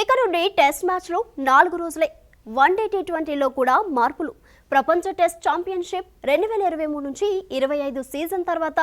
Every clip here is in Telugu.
ఇక నుండి టెస్ట్ మ్యాచ్లు నాలుగు రోజులే. వన్డే టీ ట్వంటీలో కూడా మార్పులు. ప్రపంచ టెస్ట్ ఛాంపియన్షిప్ రెండు వేల ఇరవై మూడు నుంచి ఇరవై ఐదు సీజన్ తర్వాత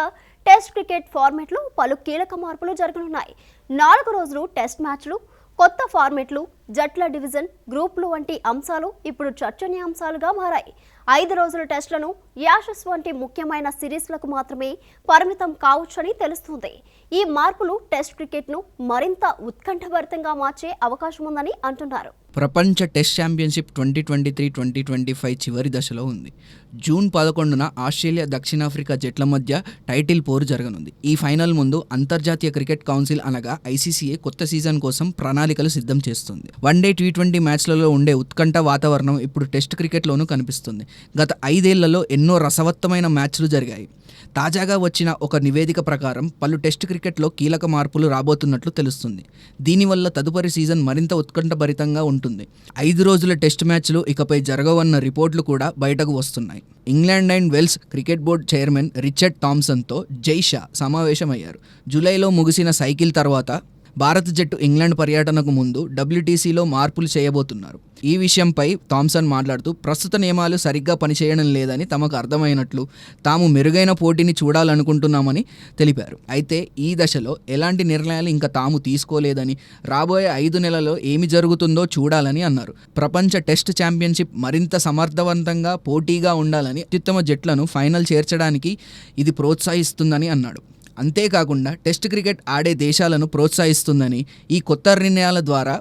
టెస్ట్ క్రికెట్ ఫార్మెట్లో పలు కీలక మార్పులు జరగనున్నాయి. నాలుగు రోజులు టెస్ట్ మ్యాచ్లు కొత్త ఫార్మెట్లు జట్ల డివిజన్ గ్రూపులు వంటి అంశాలు ఇప్పుడు చర్చనీయాంశాలుగా మారాయి. ఐదు రోజుల టెస్టులను యాషస్ వంటి ముఖ్యమైన సిరీస్లకు మాత్రమే పరిమితం కావచ్చని తెలుస్తుంది. ఈ మార్పులు టెస్ట్ క్రికెట్ను మరింత ఉత్కంఠభరితంగా మార్చే అవకాశం ఉందని అంటున్నారు. ప్రపంచ test championship twenty twenty three twenty twenty five చివరి దశలో ఉంది. జూన్ పదకొండున ఆస్ట్రేలియా దక్షిణాఫ్రికా జట్ల మధ్య టైటిల్ పోరు జరగనుంది. ఈ ఫైనల్ ముందు అంతర్జాతీయ క్రికెట్ కౌన్సిల్ అనగా ఐసీసీఏ కొత్త సీజన్ కోసం ప్రణాళికలు సిద్ధం చేస్తుంది. వన్ డే టీ ట్వంటీ మ్యాచ్లలో ఉండే ఉత్కంఠ వాతావరణం ఇప్పుడు టెస్ట్ క్రికెట్లోనూ కనిపిస్తుంది. గత ఐదేళ్ళలో ఎన్నో రసవత్తమైన మ్యాచ్లు జరిగాయి. తాజాగా వచ్చిన ఒక నివేదిక ప్రకారం పలు టెస్ట్ క్రికెట్లో కీలక మార్పులు రాబోతున్నట్లు తెలుస్తుంది. దీనివల్ల తదుపరి సీజన్ మరింత ఉత్కంఠభరితంగా ఉంటుంది. ఐదు రోజుల టెస్ట్ మ్యాచ్లు ఇకపై జరగవన్న రిపోర్ట్లు కూడా బయటకు వస్తున్నాయి. England and Wales cricket board chairman Richard థామ్సన్తో Jay Shah సమావేశమయ్యారు. జూలైలో ముగిసిన సైకిల్ తర్వాత భారత జట్టు ఇంగ్లాండ్ పర్యటనకు ముందు డబ్ల్యూటీసీలో మార్పులు చేయబోతున్నారు. ఈ విషయంపై థామ్సన్ మాట్లాడుతూ ప్రస్తుత నియమాలు సరిగ్గా పనిచేయడం లేదని తమకు అర్థమైనట్లు తాము మెరుగైన పోటీని చూడాలనుకుంటున్నామని తెలిపారు. అయితే ఈ దశలో ఎలాంటి నిర్ణయాలు ఇంకా తాము తీసుకోలేదని రాబోయే ఐదు నెలల్లో ఏమి జరుగుతుందో చూడాలని అన్నారు. ప్రపంచ టెస్ట్ ఛాంపియన్షిప్ మరింత సమర్థవంతంగా పోటీగా ఉండాలని అత్యుత్తమ జట్లను ఫైనల్ చేర్చడానికి ఇది ప్రోత్సహిస్తుందని అన్నాడు. అంతేకాకుండా టెస్ట్ క్రికెట్ ఆడే దేశాలను ప్రోత్సహిస్తుందని ఈ కొత్త నిర్ణయాల ద్వారా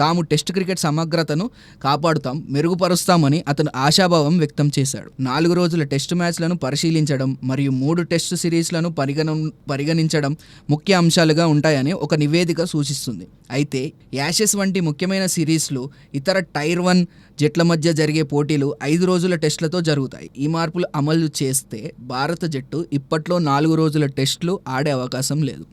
తాము టెస్ట్ క్రికెట్ సమగ్రతను కాపాడుతాం మెరుగుపరుస్తామని అతను ఆశాభావం వ్యక్తం చేశాడు. నాలుగు రోజుల టెస్ట్ మ్యాచ్లను పరిశీలించడం మరియు మూడు టెస్ట్ సిరీస్లను పరిగణ పరిగణించడం ముఖ్య అంశాలుగా ఉంటాయని ఒక నివేదిక సూచిస్తుంది. అయితే యాషెస్ వంటి ముఖ్యమైన సిరీస్లు ఇతర టైర్ వన్ జట్ల మధ్య జరిగే పోటీలు ఐదు రోజుల టెస్టులతో జరుగుతాయి. ఈ మార్పులు అమలు చేస్తే భారత జట్టు ఇప్పట్లో నాలుగు రోజుల టెస్టులు ఆడే అవకాశం లేదు.